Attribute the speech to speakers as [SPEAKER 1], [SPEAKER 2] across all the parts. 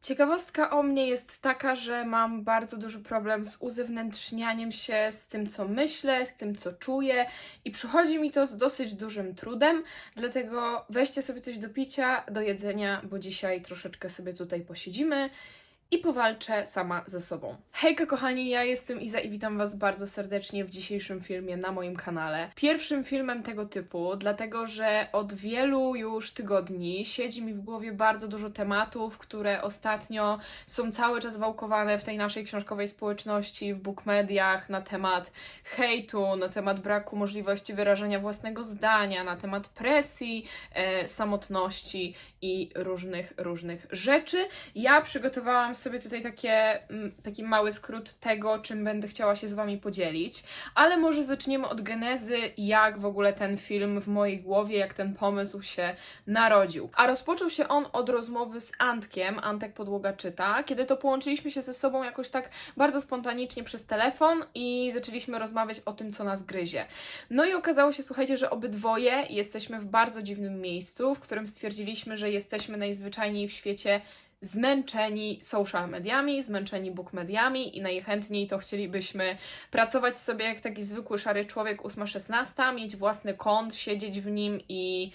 [SPEAKER 1] Ciekawostka o mnie jest taka, że mam bardzo duży problem z uzewnętrznianiem się z tym, co myślę, z tym, co czuję, i przychodzi mi to z dosyć dużym trudem. Dlatego weźcie sobie coś do picia, do jedzenia, bo dzisiaj troszeczkę sobie tutaj posiedzimy i powalczę sama ze sobą. Hejka kochani, ja jestem Iza i witam Was bardzo serdecznie w dzisiejszym filmie na moim kanale. Pierwszym filmem tego typu, dlatego że od wielu już tygodni siedzi mi w głowie bardzo dużo tematów, które ostatnio są cały czas wałkowane w tej naszej książkowej społeczności, w bookmediach na temat hejtu, na temat braku możliwości wyrażenia własnego zdania, na temat presji, e, samotności i różnych, różnych rzeczy. Ja przygotowałam sobie tutaj takie, mm, taki mały skrót tego, czym będę chciała się z Wami podzielić, ale może zaczniemy od genezy, jak w ogóle ten film w mojej głowie, jak ten pomysł się narodził. A rozpoczął się on od rozmowy z Antkiem, Antek Podłoga czyta, kiedy to połączyliśmy się ze sobą jakoś tak bardzo spontanicznie przez telefon i zaczęliśmy rozmawiać o tym, co nas gryzie. No i okazało się, słuchajcie, że obydwoje jesteśmy w bardzo dziwnym miejscu, w którym stwierdziliśmy, że jesteśmy najzwyczajniej w świecie zmęczeni social mediami, zmęczeni bookmediami i najchętniej to chcielibyśmy pracować sobie jak taki zwykły szary człowiek 8-16, mieć własny kąt, siedzieć w nim i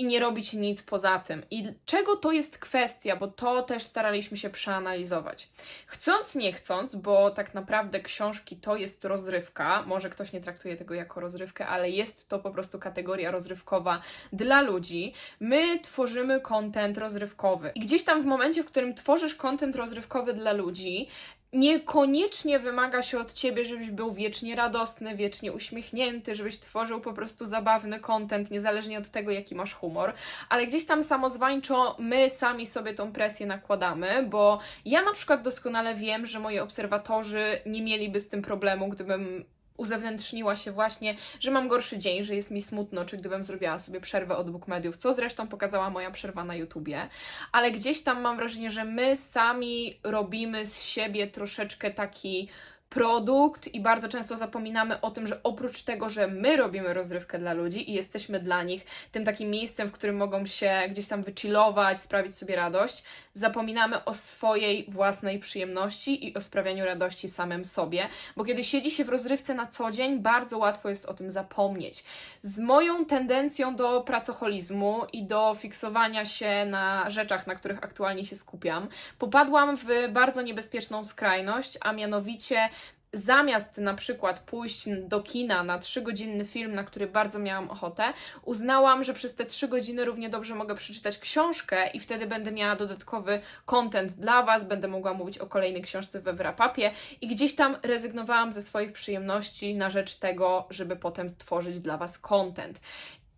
[SPEAKER 1] i nie robić nic poza tym. I czego to jest kwestia, bo to też staraliśmy się przeanalizować. Chcąc, nie chcąc, bo tak naprawdę książki to jest rozrywka, może ktoś nie traktuje tego jako rozrywkę, ale jest to po prostu kategoria rozrywkowa dla ludzi. My tworzymy content rozrywkowy. I gdzieś tam w momencie, w którym tworzysz content rozrywkowy dla ludzi, niekoniecznie wymaga się od ciebie, żebyś był wiecznie radosny, wiecznie uśmiechnięty, żebyś tworzył po prostu zabawny content, niezależnie od tego, jaki masz humor, ale gdzieś tam samozwańczo my sami sobie tą presję nakładamy, bo ja na przykład doskonale wiem, że moi obserwatorzy nie mieliby z tym problemu, gdybym uzewnętrzniła się właśnie, że mam gorszy dzień, że jest mi smutno, czy gdybym zrobiła sobie przerwę od bookmediów, co zresztą pokazała moja przerwa na YouTubie, ale gdzieś tam mam wrażenie, że my sami robimy z siebie troszeczkę taki produkt i bardzo często zapominamy o tym, że oprócz tego, że my robimy rozrywkę dla ludzi i jesteśmy dla nich tym takim miejscem, w którym mogą się gdzieś tam wychillować, sprawić sobie radość, zapominamy o swojej własnej przyjemności i o sprawianiu radości samym sobie, bo kiedy siedzi się w rozrywce na co dzień, bardzo łatwo jest o tym zapomnieć. Z moją tendencją do pracoholizmu i do fiksowania się na rzeczach, na których aktualnie się skupiam, popadłam w bardzo niebezpieczną skrajność, a mianowicie zamiast na przykład pójść do kina na trzygodzinny film, na który bardzo miałam ochotę, uznałam, że przez te trzy godziny równie dobrze mogę przeczytać książkę i wtedy będę miała dodatkowy content dla Was, będę mogła mówić o kolejnej książce we wrapapie i gdzieś tam rezygnowałam ze swoich przyjemności na rzecz tego, żeby potem tworzyć dla Was content.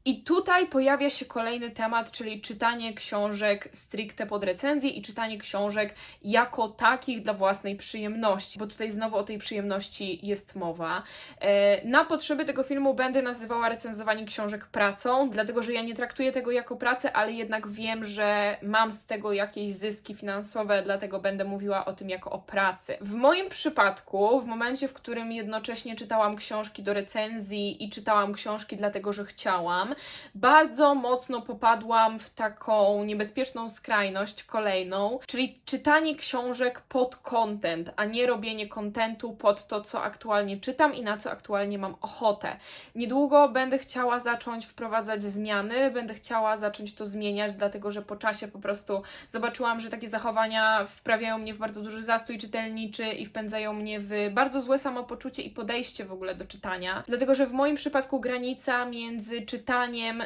[SPEAKER 1] I tutaj pojawia się kolejny temat, czyli czytanie książek stricte pod recenzję i czytanie książek jako takich dla własnej przyjemności, bo tutaj znowu o tej przyjemności jest mowa. E, Na potrzeby tego filmu będę nazywała recenzowanie książek pracą, dlatego że ja nie traktuję tego jako pracę, ale jednak wiem, że mam z tego jakieś zyski finansowe, dlatego będę mówiła o tym jako o pracy. W moim przypadku, w momencie, w którym jednocześnie czytałam książki do recenzji i czytałam książki dlatego, że chciałam, bardzo mocno popadłam w taką niebezpieczną skrajność kolejną, czyli czytanie książek pod content, a nie robienie kontentu pod to, co aktualnie czytam i na co aktualnie mam ochotę. Niedługo będę chciała zacząć wprowadzać zmiany, będę chciała zacząć to zmieniać, dlatego że po czasie po prostu zobaczyłam, że takie zachowania wprawiają mnie w bardzo duży zastój czytelniczy i wpędzają mnie w bardzo złe samopoczucie i podejście w ogóle do czytania. Dlatego, że w moim przypadku granica między czytaniem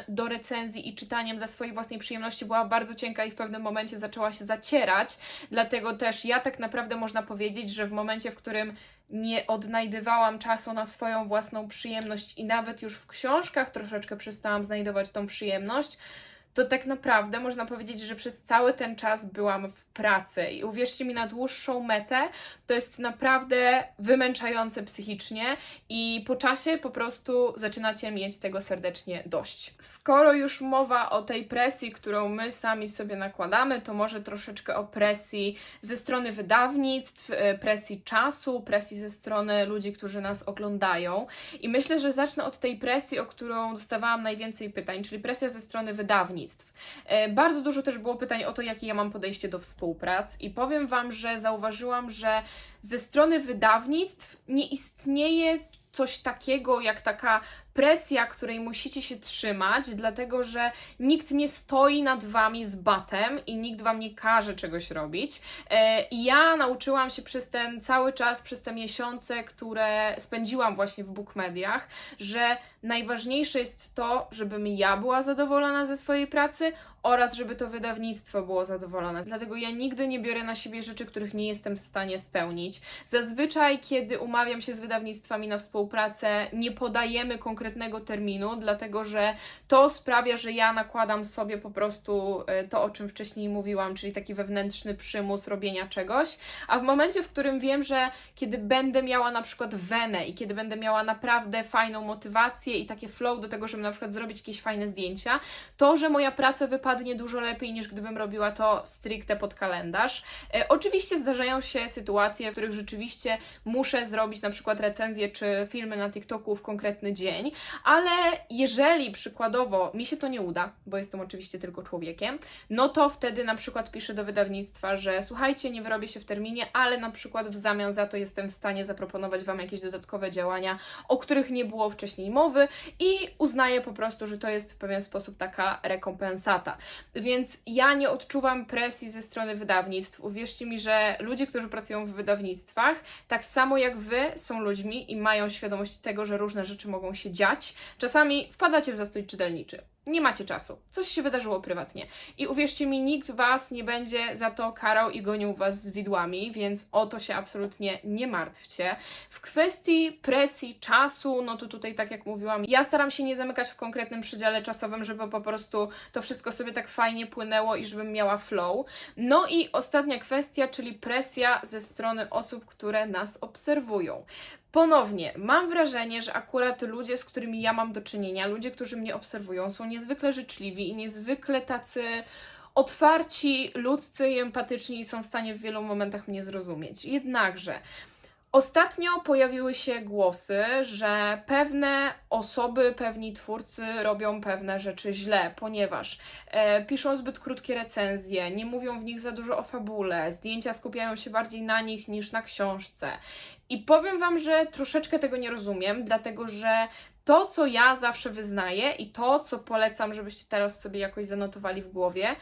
[SPEAKER 1] do recenzji i czytaniem dla swojej własnej przyjemności była bardzo cienka i w pewnym momencie zaczęła się zacierać. Dlatego też ja tak naprawdę można powiedzieć, że w momencie, w którym nie odnajdywałam czasu na swoją własną przyjemność i nawet już w książkach troszeczkę przestałam znajdować tą przyjemność, to tak naprawdę można powiedzieć, że przez cały ten czas byłam w pracy. I uwierzcie mi, na dłuższą metę to jest naprawdę wymęczające psychicznie i po czasie po prostu zaczynacie mieć tego serdecznie dość. Skoro już mowa o tej presji, którą my sami sobie nakładamy, to może troszeczkę o presji ze strony wydawnictw, e, presji czasu, presji ze strony ludzi, którzy nas oglądają. I myślę, że zacznę od tej presji, o którą dostawałam najwięcej pytań, czyli presja ze strony wydawnictw. Wydawnictw. E, Bardzo dużo też było pytań o to, jakie ja mam podejście do współprac, i powiem Wam, że zauważyłam, że ze strony wydawnictw nie istnieje coś takiego jak taka presja, której musicie się trzymać, dlatego że nikt nie stoi nad wami z batem i nikt wam nie każe czegoś robić. E, I ja nauczyłam się przez ten cały czas, przez te miesiące, które spędziłam właśnie w bookmediach, że najważniejsze jest to, żebym ja była zadowolona ze swojej pracy oraz żeby to wydawnictwo było zadowolone. Dlatego ja nigdy nie biorę na siebie rzeczy, których nie jestem w stanie spełnić. Zazwyczaj, kiedy umawiam się z wydawnictwami na współpracę, nie podajemy konkretnego terminu, dlatego że to sprawia, że ja nakładam sobie po prostu e, to, o czym wcześniej mówiłam, czyli taki wewnętrzny przymus robienia czegoś. A w momencie, w którym wiem, że kiedy będę miała na przykład wenę i kiedy będę miała naprawdę fajną motywację i takie flow do tego, żeby na przykład zrobić jakieś fajne zdjęcia, to, że moja praca wypadnie dużo lepiej niż gdybym robiła to stricte pod kalendarz. E, oczywiście zdarzają się sytuacje, w których rzeczywiście muszę zrobić na przykład recenzję czy filmy na TikToku w konkretny dzień, ale jeżeli przykładowo mi się to nie uda, bo jestem oczywiście tylko człowiekiem, no to wtedy na przykład piszę do wydawnictwa, że słuchajcie, nie wyrobię się w terminie, ale na przykład w zamian za to jestem w stanie zaproponować Wam jakieś dodatkowe działania, o których nie było wcześniej mowy i uznaję po prostu, że to jest w pewien sposób taka rekompensata. Więc ja nie odczuwam presji ze strony wydawnictw. Uwierzcie mi, że ludzie, którzy pracują w wydawnictwach, tak samo jak Wy, są ludźmi i mają świadomość tego, że różne rzeczy mogą się dziać. Czasami wpadacie w zastój czytelniczy. Nie macie czasu. Coś się wydarzyło prywatnie. I uwierzcie mi, nikt Was nie będzie za to karał i gonił Was z widłami, więc o to się absolutnie nie martwcie. W kwestii presji, czasu, no to tutaj, tak jak mówiłam, ja staram się nie zamykać w konkretnym przedziale czasowym, żeby po prostu to wszystko sobie tak fajnie płynęło i żebym miała flow. No i ostatnia kwestia, czyli presja ze strony osób, które nas obserwują. Ponownie, mam wrażenie, że akurat ludzie, z którymi ja mam do czynienia, ludzie, którzy mnie obserwują, są niezwykle życzliwi i niezwykle tacy otwarci, ludzcy i empatyczni są w stanie w wielu momentach mnie zrozumieć. Jednakże Ostatnio pojawiły się głosy, że pewne osoby, pewni twórcy robią pewne rzeczy źle, ponieważ e, piszą zbyt krótkie recenzje, nie mówią w nich za dużo o fabule, zdjęcia skupiają się bardziej na nich niż na książce. I powiem Wam, że troszeczkę tego nie rozumiem, dlatego że to, co ja zawsze wyznaję i to, co polecam, żebyście teraz sobie jakoś zanotowali w głowie,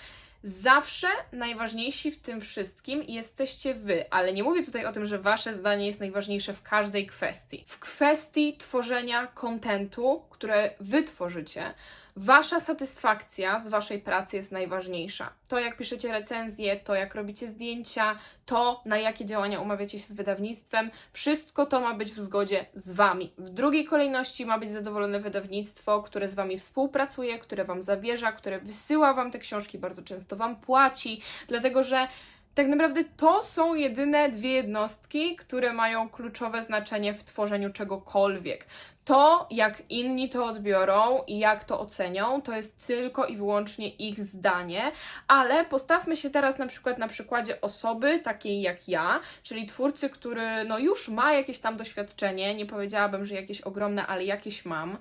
[SPEAKER 1] Zawsze najważniejsi w tym wszystkim jesteście wy, ale nie mówię tutaj o tym, że wasze zdanie jest najważniejsze w każdej kwestii. W kwestii tworzenia kontentu, które wy tworzycie, wasza satysfakcja z waszej pracy jest najważniejsza. To, jak piszecie recenzje, to, jak robicie zdjęcia, to, na jakie działania umawiacie się z wydawnictwem, wszystko to ma być w zgodzie z wami. W drugiej kolejności ma być zadowolone wydawnictwo, które z wami współpracuje, które wam zawierza, które wysyła wam te książki, bardzo często wam płaci, dlatego że tak naprawdę to są jedyne dwie jednostki, które mają kluczowe znaczenie w tworzeniu czegokolwiek. To, jak inni to odbiorą i jak to ocenią, to jest tylko i wyłącznie ich zdanie, ale postawmy się teraz na przykład na przykładzie osoby takiej jak ja, czyli twórcy, który no już ma jakieś tam doświadczenie, nie powiedziałabym, że jakieś ogromne, ale jakieś mam.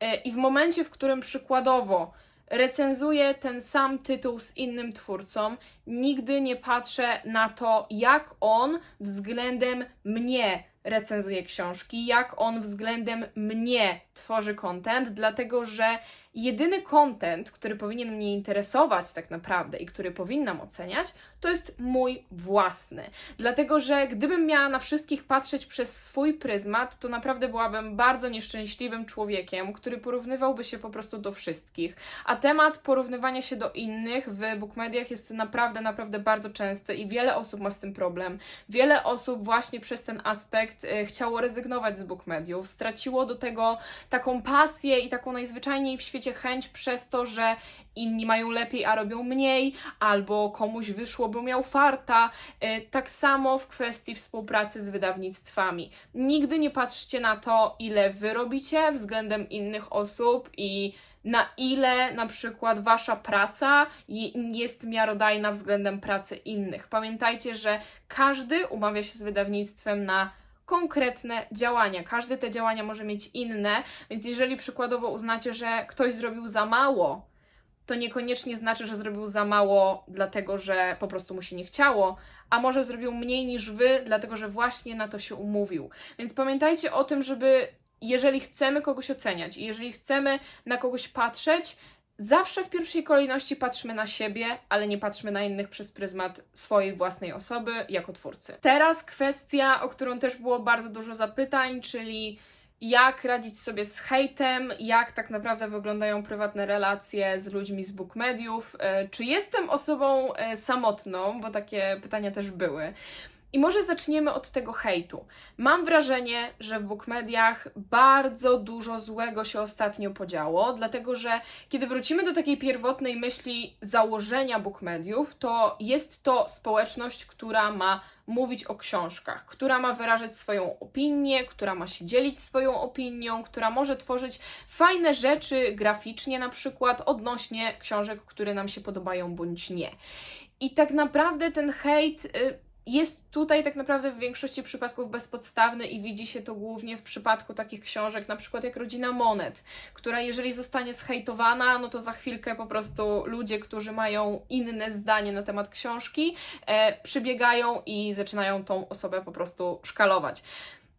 [SPEAKER 1] E, I w momencie, w którym przykładowo recenzuję ten sam tytuł z innym twórcą, nigdy nie patrzę na to, jak on względem mnie recenzuje książki, jak on względem mnie tworzy content, dlatego że jedyny content, który powinien mnie interesować tak naprawdę i który powinnam oceniać, to jest mój własny. Dlatego, że gdybym miała na wszystkich patrzeć przez swój pryzmat, to naprawdę byłabym bardzo nieszczęśliwym człowiekiem, który porównywałby się po prostu do wszystkich. A temat porównywania się do innych w bookmediach jest naprawdę, naprawdę bardzo częsty i wiele osób ma z tym problem. Wiele osób właśnie przez ten aspekt y, chciało rezygnować z bookmediów, straciło do tego taką pasję i taką najzwyczajniej w świecie chęć przez to, że inni mają lepiej, a robią mniej, albo komuś wyszło, bo miał farta. Y, Tak samo w kwestii współpracy z wydawnictwami. Nigdy nie patrzcie na to, ile wy robicie względem innych osób i na ile na przykład wasza praca jest miarodajna względem pracy innych. Pamiętajcie, że każdy umawia się z wydawnictwem na konkretne działania. Każde te działania może mieć inne, więc jeżeli przykładowo uznacie, że ktoś zrobił za mało, to niekoniecznie znaczy, że zrobił za mało, dlatego że po prostu mu się nie chciało, a może zrobił mniej niż wy, dlatego że właśnie na to się umówił. Więc pamiętajcie o tym, żeby jeżeli chcemy kogoś oceniać i jeżeli chcemy na kogoś patrzeć, zawsze w pierwszej kolejności patrzmy na siebie, ale nie patrzmy na innych przez pryzmat swojej własnej osoby jako twórcy. Teraz kwestia, o którą też było bardzo dużo zapytań, czyli jak radzić sobie z hejtem, jak tak naprawdę wyglądają prywatne relacje z ludźmi z book mediów, e, czy jestem osobą e, samotną, bo takie pytania też były. I może zaczniemy od tego hejtu. Mam wrażenie, że w bookmediach bardzo dużo złego się ostatnio podziało, dlatego że kiedy wrócimy do takiej pierwotnej myśli założenia bookmediów, to jest to społeczność, która ma mówić o książkach, która ma wyrażać swoją opinię, która ma się dzielić swoją opinią, która może tworzyć fajne rzeczy graficznie, na przykład odnośnie książek, które nam się podobają bądź nie. I tak naprawdę ten hejt. Jest tutaj tak naprawdę w większości przypadków bezpodstawny i widzi się to głównie w przypadku takich książek, na przykład jak Rodzina Monet, która jeżeli zostanie zhejtowana, no to za chwilkę po prostu ludzie, którzy mają inne zdanie na temat książki, e, przybiegają i zaczynają tą osobę po prostu szkalować.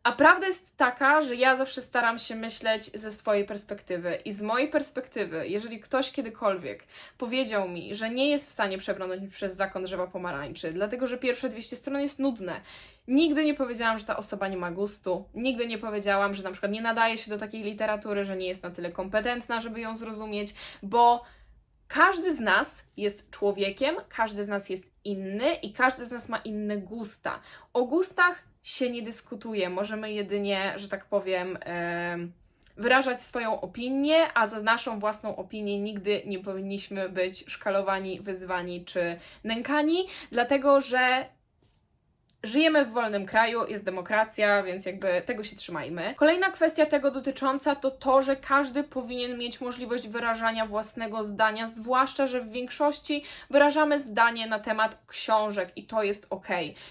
[SPEAKER 1] A prawda jest taka, że ja zawsze staram się myśleć ze swojej perspektywy. I z mojej perspektywy, jeżeli ktoś kiedykolwiek powiedział mi, że nie jest w stanie przebrnąć przez zakon drzewa pomarańczy, dlatego że pierwsze 200 stron jest nudne, nigdy nie powiedziałam, że ta osoba nie ma gustu, nigdy nie powiedziałam, że na przykład nie nadaje się do takiej literatury, że nie jest na tyle kompetentna, żeby ją zrozumieć, bo każdy z nas jest człowiekiem, każdy z nas jest inny i każdy z nas ma inne gusta. O gustach się nie dyskutuje. Możemy jedynie, że tak powiem, wyrażać swoją opinię, a za naszą własną opinię nigdy nie powinniśmy być szkalowani, wyzwani czy nękani, dlatego że Żyjemy w wolnym kraju, jest demokracja, więc jakby tego się trzymajmy. Kolejna kwestia tego dotycząca to to, że każdy powinien mieć możliwość wyrażania własnego zdania, zwłaszcza, że w większości wyrażamy zdanie na temat książek i to jest ok.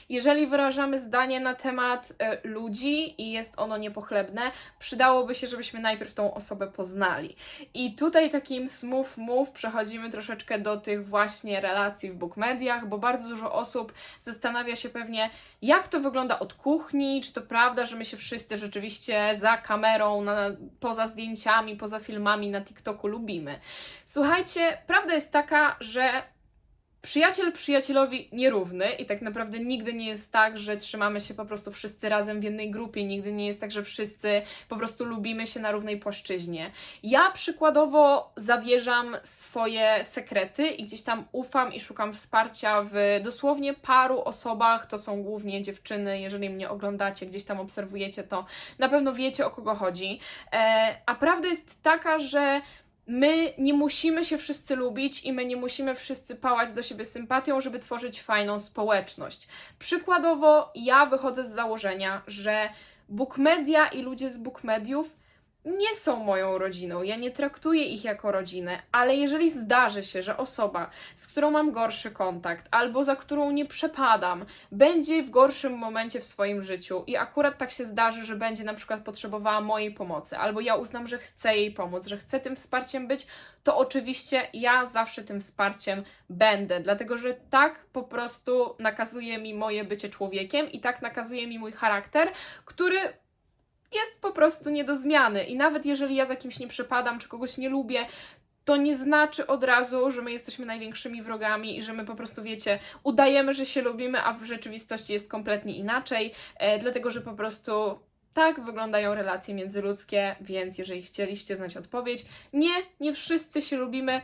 [SPEAKER 1] Jeżeli wyrażamy zdanie na temat y, ludzi i jest ono niepochlebne, przydałoby się, żebyśmy najpierw tą osobę poznali. I tutaj takim smooth move przechodzimy troszeczkę do tych właśnie relacji w bookmediach, bo bardzo dużo osób zastanawia się pewnie, jak to wygląda od kuchni, czy to prawda, że my się wszyscy rzeczywiście za kamerą, na, poza zdjęciami, poza filmami na TikToku lubimy. Słuchajcie, prawda jest taka, że Przyjaciel przyjacielowi nierówny i tak naprawdę nigdy nie jest tak, że trzymamy się po prostu wszyscy razem w jednej grupie, nigdy nie jest tak, że wszyscy po prostu lubimy się na równej płaszczyźnie. Ja przykładowo zawierzam swoje sekrety i gdzieś tam ufam i szukam wsparcia w dosłownie paru osobach, to są głównie dziewczyny, jeżeli mnie oglądacie, gdzieś tam obserwujecie to, na pewno wiecie o kogo chodzi. E, a prawda jest taka, że my nie musimy się wszyscy lubić i my nie musimy wszyscy pałać do siebie sympatią, żeby tworzyć fajną społeczność. Przykładowo, ja wychodzę z założenia, że bookmedia i ludzie z bookmediów nie są moją rodziną, ja nie traktuję ich jako rodzinę, ale jeżeli zdarzy się, że osoba, z którą mam gorszy kontakt albo za którą nie przepadam, będzie w gorszym momencie w swoim życiu i akurat tak się zdarzy, że będzie na przykład potrzebowała mojej pomocy, albo ja uznam, że chcę jej pomóc, że chcę tym wsparciem być, to oczywiście ja zawsze tym wsparciem będę, dlatego że tak po prostu nakazuje mi moje bycie człowiekiem i tak nakazuje mi mój charakter, który jest po prostu nie do zmiany. I nawet jeżeli ja za kimś nie przepadam, czy kogoś nie lubię, to nie znaczy od razu, że my jesteśmy największymi wrogami i że my po prostu, wiecie, udajemy, że się lubimy, a w rzeczywistości jest kompletnie inaczej, e, dlatego że po prostu tak wyglądają relacje międzyludzkie, więc jeżeli chcieliście znać odpowiedź, nie, nie wszyscy się lubimy,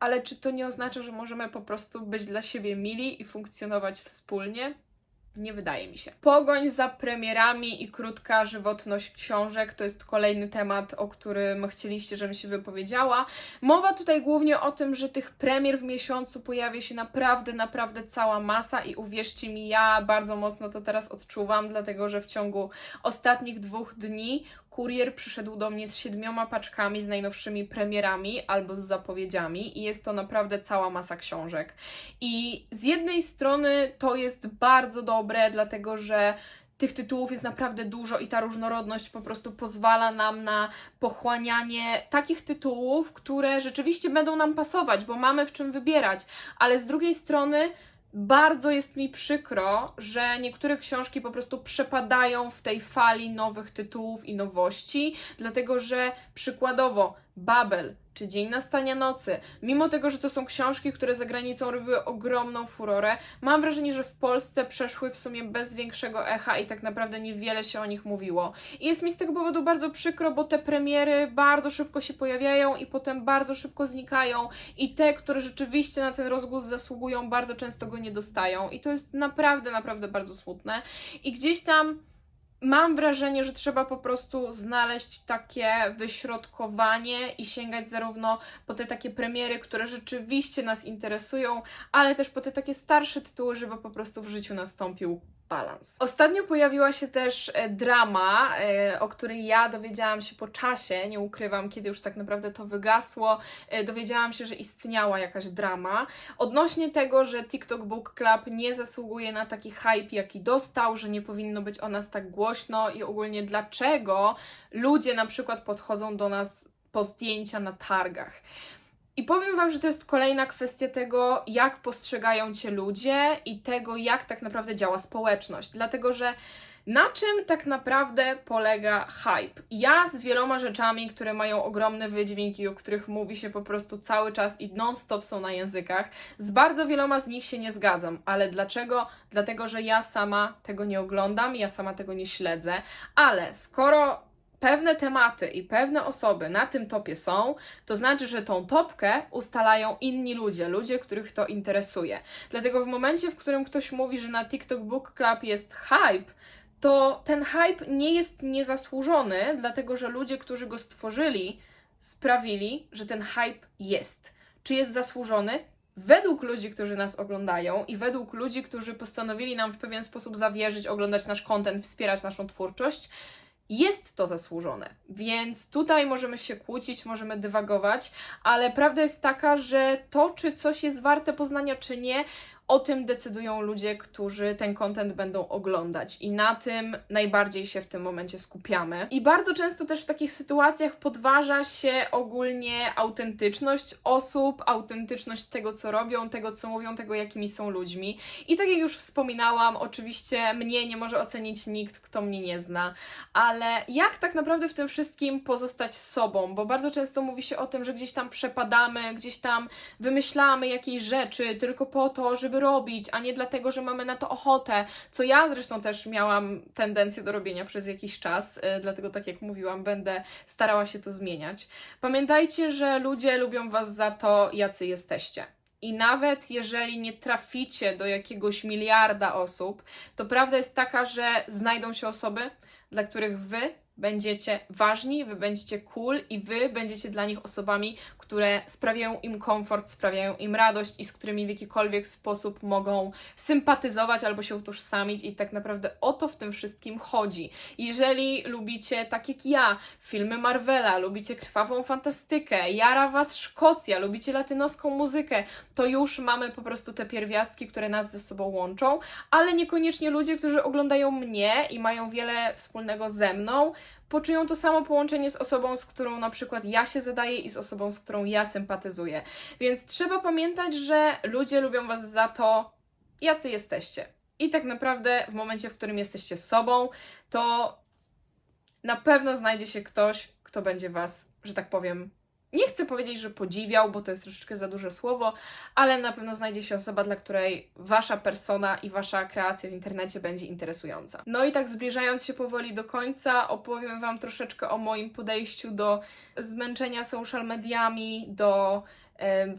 [SPEAKER 1] ale czy to nie oznacza, że możemy po prostu być dla siebie mili i funkcjonować wspólnie? Nie wydaje mi się. Pogoń za premierami i krótka żywotność książek to jest kolejny temat, o którym chcieliście, żebym się wypowiedziała. Mowa tutaj głównie o tym, że tych premier w miesiącu pojawia się naprawdę, naprawdę cała masa i uwierzcie mi, ja bardzo mocno to teraz odczuwam, dlatego że w ciągu ostatnich dwóch dni kurier przyszedł do mnie z siedmioma paczkami z najnowszymi premierami albo z zapowiedziami i jest to naprawdę cała masa książek. I z jednej strony to jest bardzo dobre, dlatego że tych tytułów jest naprawdę dużo i ta różnorodność po prostu pozwala nam na pochłanianie takich tytułów, które rzeczywiście będą nam pasować, bo mamy w czym wybierać, ale z drugiej strony bardzo jest mi przykro, że niektóre książki po prostu przepadają w tej fali nowych tytułów i nowości, dlatego że przykładowo Babel czy Dzień Nastania Nocy, mimo tego, że to są książki, które za granicą robiły ogromną furorę, mam wrażenie, że w Polsce przeszły w sumie bez większego echa i tak naprawdę niewiele się o nich mówiło. I jest mi z tego powodu bardzo przykro, bo te premiery bardzo szybko się pojawiają i potem bardzo szybko znikają i te, które rzeczywiście na ten rozgłos zasługują, bardzo często go nie dostają i to jest naprawdę, naprawdę bardzo smutne. I gdzieś tam mam wrażenie, że trzeba po prostu znaleźć takie wyśrodkowanie i sięgać zarówno po te takie premiery, które rzeczywiście nas interesują, ale też po te takie starsze tytuły, żeby po prostu w życiu nastąpił balans. Ostatnio pojawiła się też e, drama, e, o której ja dowiedziałam się po czasie, nie ukrywam, kiedy już tak naprawdę to wygasło. E, dowiedziałam się, że istniała jakaś drama odnośnie tego, że TikTok Book Club nie zasługuje na taki hype, jaki dostał, że nie powinno być o nas tak głośno i ogólnie dlaczego ludzie na przykład podchodzą do nas po zdjęcia na targach. I powiem Wam, że to jest kolejna kwestia tego, jak postrzegają Cię ludzie i tego, jak tak naprawdę działa społeczność. Dlatego, że na czym tak naprawdę polega hype? Ja z wieloma rzeczami, które mają ogromne wydźwięki, o których mówi się po prostu cały czas i non-stop są na językach, z bardzo wieloma z nich się nie zgadzam. Ale dlaczego? Dlatego, że ja sama tego nie oglądam, ja sama tego nie śledzę. Ale skoro pewne tematy i pewne osoby na tym topie są, to znaczy, że tą topkę ustalają inni ludzie, ludzie, których to interesuje. Dlatego w momencie, w którym ktoś mówi, że na TikTok Book Club jest hype, to ten hype nie jest niezasłużony, dlatego że ludzie, którzy go stworzyli, sprawili, że ten hype jest. Czy jest zasłużony? Według ludzi, którzy nas oglądają i według ludzi, którzy postanowili nam w pewien sposób zawierzyć, oglądać nasz content, wspierać naszą twórczość, jest to zasłużone. Więc tutaj możemy się kłócić, możemy dywagować, ale prawda jest taka, że to, czy coś jest warte poznania, czy nie, o tym decydują ludzie, którzy ten content będą oglądać, i na tym najbardziej się w tym momencie skupiamy. I bardzo często też w takich sytuacjach podważa się ogólnie autentyczność osób, autentyczność tego, co robią, tego, co mówią, tego, jakimi są ludźmi. I tak jak już wspominałam, oczywiście mnie nie może ocenić nikt, kto mnie nie zna, ale jak tak naprawdę w tym wszystkim pozostać sobą? Bo bardzo często mówi się o tym, że gdzieś tam przepadamy, gdzieś tam wymyślamy jakieś rzeczy tylko po to, żeby robić, a nie dlatego, że mamy na to ochotę, co ja zresztą też miałam tendencję do robienia przez jakiś czas, yy, dlatego tak jak mówiłam, będę starała się to zmieniać. Pamiętajcie, że ludzie lubią Was za to, jacy jesteście. I nawet jeżeli nie traficie do jakiegoś miliarda osób, to prawda jest taka, że znajdą się osoby, dla których Wy będziecie ważni, wy będziecie cool i wy będziecie dla nich osobami, które sprawiają im komfort, sprawiają im radość i z którymi w jakikolwiek sposób mogą sympatyzować albo się utożsamić i tak naprawdę o to w tym wszystkim chodzi. Jeżeli lubicie, tak jak ja, filmy Marvela, lubicie krwawą fantastykę, jara was Szkocja, lubicie latynoską muzykę, to już mamy po prostu te pierwiastki, które nas ze sobą łączą, ale niekoniecznie ludzie, którzy oglądają mnie i mają wiele wspólnego ze mną, poczują to samo połączenie z osobą, z którą na przykład ja się zadaję i z osobą, z którą ja sympatyzuję. Więc trzeba pamiętać, że ludzie lubią Was za to, jacy jesteście. I tak naprawdę w momencie, w którym jesteście sobą, to na pewno znajdzie się ktoś, kto będzie Was, że tak powiem, nie chcę powiedzieć, że podziwiał, bo to jest troszeczkę za duże słowo, ale na pewno znajdzie się osoba, dla której wasza persona i wasza kreacja w internecie będzie interesująca. No i tak zbliżając się powoli do końca, opowiem Wam troszeczkę o moim podejściu do zmęczenia social mediami, do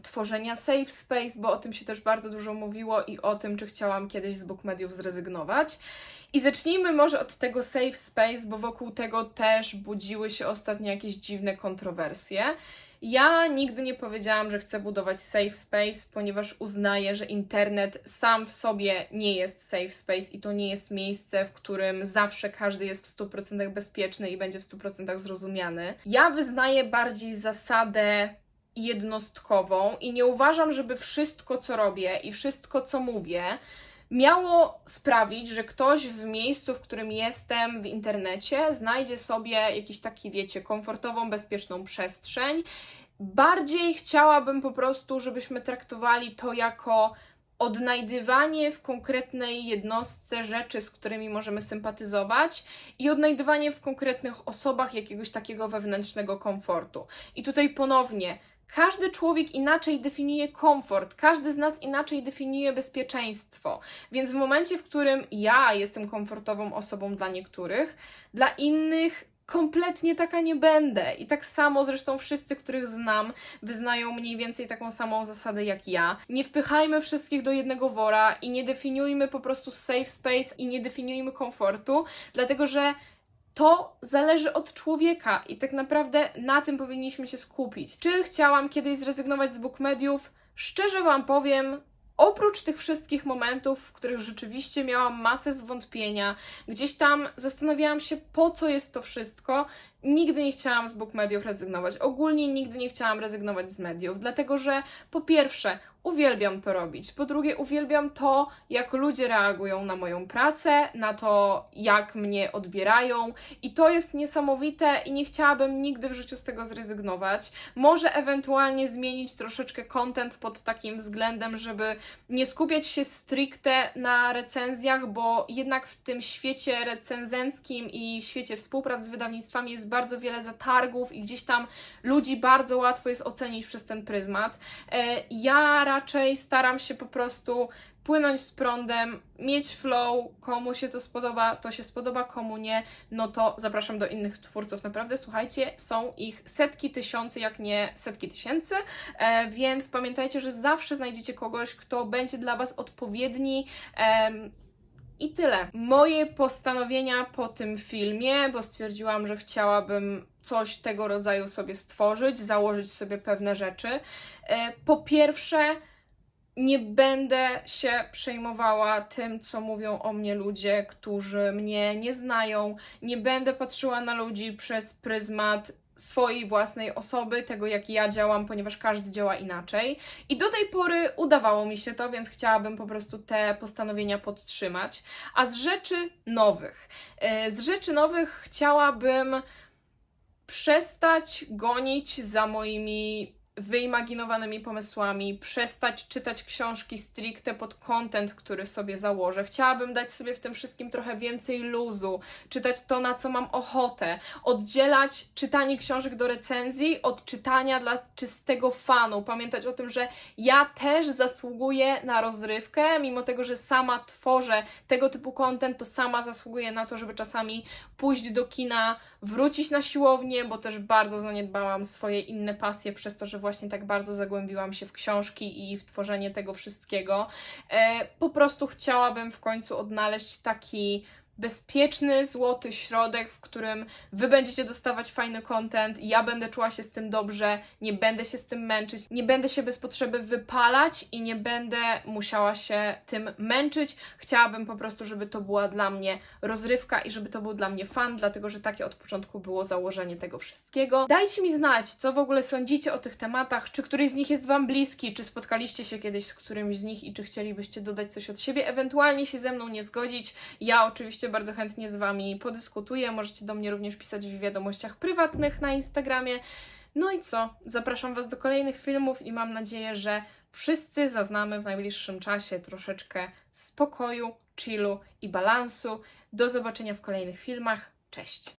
[SPEAKER 1] tworzenia safe space, bo o tym się też bardzo dużo mówiło i o tym, czy chciałam kiedyś z book mediów zrezygnować. I zacznijmy może od tego safe space, bo wokół tego też budziły się ostatnio jakieś dziwne kontrowersje. Ja nigdy nie powiedziałam, że chcę budować safe space, ponieważ uznaję, że internet sam w sobie nie jest safe space i to nie jest miejsce, w którym zawsze każdy jest w 100% bezpieczny i będzie w 100% zrozumiany. Ja wyznaję bardziej zasadę jednostkową i nie uważam, żeby wszystko, co robię i wszystko, co mówię, miało sprawić, że ktoś w miejscu, w którym jestem w internecie, znajdzie sobie jakiś taki, wiecie, komfortową, bezpieczną przestrzeń. Bardziej chciałabym po prostu, żebyśmy traktowali to jako odnajdywanie w konkretnej jednostce rzeczy, z którymi możemy sympatyzować i odnajdywanie w konkretnych osobach jakiegoś takiego wewnętrznego komfortu. I tutaj ponownie, każdy człowiek inaczej definiuje komfort, każdy z nas inaczej definiuje bezpieczeństwo. Więc w momencie, w którym ja jestem komfortową osobą dla niektórych, dla innych kompletnie taka nie będę. I tak samo zresztą wszyscy, których znam, wyznają mniej więcej taką samą zasadę jak ja. Nie wpychajmy wszystkich do jednego wora i nie definiujmy po prostu safe space i nie definiujmy komfortu, dlatego że to zależy od człowieka i tak naprawdę na tym powinniśmy się skupić. Czy chciałam kiedyś zrezygnować z book mediów? Szczerze Wam powiem, oprócz tych wszystkich momentów, w których rzeczywiście miałam masę zwątpienia, gdzieś tam zastanawiałam się, po co jest to wszystko, nigdy nie chciałam z book mediów rezygnować. Ogólnie nigdy nie chciałam rezygnować z mediów, dlatego że po pierwsze, uwielbiam to robić. Po drugie, uwielbiam to, jak ludzie reagują na moją pracę, na to, jak mnie odbierają, i to jest niesamowite, i nie chciałabym nigdy w życiu z tego zrezygnować. Może ewentualnie zmienić troszeczkę content pod takim względem, żeby nie skupiać się stricte na recenzjach, bo jednak w tym świecie recenzenckim i świecie współprac z wydawnictwami jest bardzo wiele zatargów i gdzieś tam ludzi bardzo łatwo jest ocenić przez ten pryzmat. E, Ja raczej staram się po prostu płynąć z prądem, mieć flow, komu się to spodoba, to się spodoba, komu nie, no to zapraszam do innych twórców. Naprawdę, słuchajcie, są ich setki tysięcy, jak nie setki tysięcy, e, więc pamiętajcie, że zawsze znajdziecie kogoś, kto będzie dla Was odpowiedni. em, i tyle. Moje postanowienia po tym filmie, bo stwierdziłam, że chciałabym coś tego rodzaju sobie stworzyć, założyć sobie pewne rzeczy. E, Po pierwsze, nie będę się przejmowała tym, co mówią o mnie ludzie, którzy mnie nie znają. Nie będę patrzyła na ludzi przez pryzmat swojej własnej osoby, tego jak ja działam, ponieważ każdy działa inaczej. I do tej pory udawało mi się to, więc chciałabym po prostu te postanowienia podtrzymać. A z rzeczy nowych, e, z rzeczy nowych chciałabym przestać gonić za moimi wyimaginowanymi pomysłami, przestać czytać książki stricte pod content, który sobie założę. Chciałabym dać sobie w tym wszystkim trochę więcej luzu, czytać to, na co mam ochotę, oddzielać czytanie książek do recenzji od czytania dla czystego fanu. Pamiętać o tym, że ja też zasługuję na rozrywkę, mimo tego, że sama tworzę tego typu content, to sama zasługuję na to, żeby czasami pójść do kina, wrócić na siłownię, bo też bardzo zaniedbałam swoje inne pasje przez to, że właśnie tak bardzo zagłębiłam się w książki i w tworzenie tego wszystkiego. E, po prostu chciałabym w końcu odnaleźć taki bezpieczny, złoty środek, w którym wy będziecie dostawać fajny content, ja będę czuła się z tym dobrze, nie będę się z tym męczyć, nie będę się bez potrzeby wypalać i nie będę musiała się tym męczyć. Chciałabym po prostu, żeby to była dla mnie rozrywka i żeby to był dla mnie fan, dlatego że takie od początku było założenie tego wszystkiego. Dajcie mi znać, co w ogóle sądzicie o tych tematach, czy któryś z nich jest Wam bliski, czy spotkaliście się kiedyś z którymś z nich i czy chcielibyście dodać coś od siebie, ewentualnie się ze mną nie zgodzić. Ja oczywiście bardzo chętnie z Wami podyskutuję. Możecie do mnie również pisać w wiadomościach prywatnych na Instagramie. No i co? Zapraszam Was do kolejnych filmów i mam nadzieję, że wszyscy zaznamy w najbliższym czasie troszeczkę spokoju, chillu i balansu. Do zobaczenia w kolejnych filmach. Cześć!